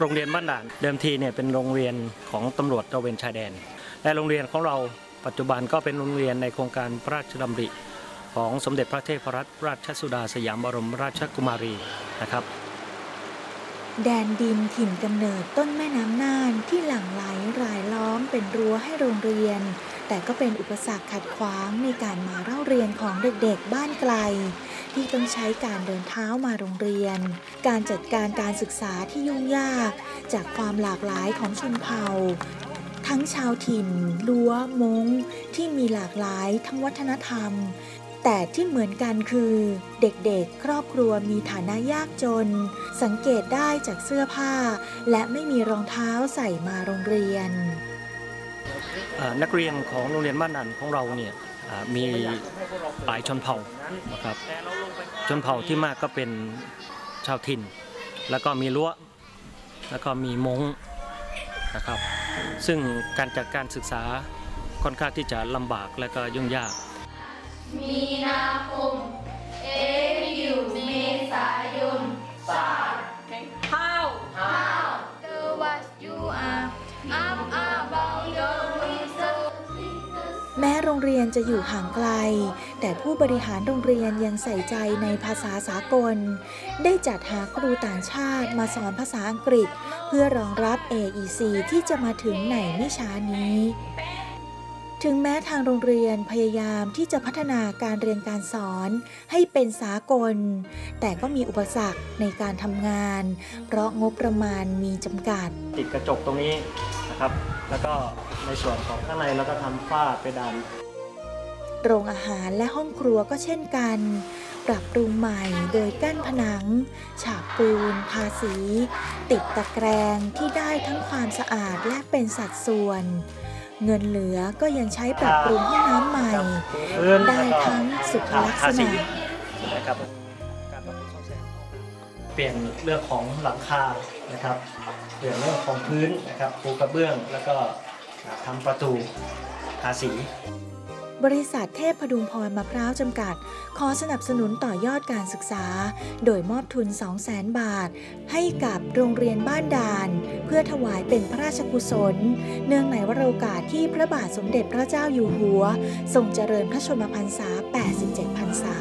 โรงเรียนบ้านด่าน เดิมทีเนี่ยเป็นโรงเรียนของตำรวจตระเวนชายแดน และโรงเรียนของเราปัจจุบันก็เป็นโรงเรียนในโครงการพระราชดำริ ของสมเด็จพระเทพรัตนราชสุดาสยามบรมราชกุมารีนะครับ แดนดินถิ่นกำเนิดต้นแม่น้ำน่านที่หลั่งไหลรายล้อมเป็นรั้วให้โรงเรียน แต่ก็เป็นอุปสรรคขัดขวางในการมาเล่าเรียนของเด็กๆบ้านไกล ที่ต้องใช้การเดินเท้ามาโรงเรียน การจัดการการศึกษาที่ยุ่งยาก จากความหลากหลายของชนเผ่า ทั้งชาวถิ่นลัวมงที่มีหลากหลายทั้งวัฒนธรรม แต่ที่เหมือนกันคือ เด็กๆ ครอบครัวมีฐานะยากจน สังเกตได้จากเสื้อผ้า และไม่มีรองเท้าใส่มาโรงเรียน นักเรียนของโรงเรียนบ้านนันของเราเนี่ยมีหลายชนเผ่านะครับ ชนเผ่าที่มากก็เป็นชาวถิ่น แล้วก็มีล้วแล้วก็มีมงนะครับ ซึ่งการจัดการศึกษาค่อนข้างที่จะลำบากและก็ยุ่งยากมีนาคม รงเรียนจะอยู่ห่างไกล แต่ผู้บริหารโรงเรียนยังใส่ใจในภาษาสากล ได้จัดหาครูต่างชาติมาสอนภาษาอังกฤษ เพื่อรองรับ AEC ที่จะมาถึงในไม่ช้านี้ ถึงแม้ทางโรงเรียนพยายามที่จะพัฒนาการเรียนการสอนให้เป็นสากล แต่ก็มีอุปสรรคในการทำงาน เพราะงบประมาณมีจำกัด ติดกระจกตรงนี้นะครับแล้วก็ในส่วนของข้างในเราก็ทำฝ้าเพดาน โรงอาหารและห้องครัวก็เช่นกัน ปรับปรุงใหม่โดยกั้นผนัง ฉาบปูนทาสี ติดตะแกรงที่ได้ทั้งความสะอาดและเป็นสัดส่วน เงินเหลือก็ยังใช้ปรับปรุงห้องน้ำใหม่ ได้ทั้งสุขลักษณะเปลี่ยนเรื่องของหลังคานะครับเปลี่ยนเรื่องของพื้นนะครับปูกระเบื้องแล้วก็ทำประตูทาสี บริษัทเทพพดุงพรมะพร้าวจำกัด ขอสนับสนุนต่อยอดการศึกษา โดยมอบทุน 200,000 บาท ให้กับโรงเรียนบ้านดาน เพื่อถวายเป็นพระราชกุศล เนื่องในวโรกาสที่พระบาทสมเด็จพระเจ้าอยู่หัวทรงเจริญพระชนมพรรษา 87 พรรษา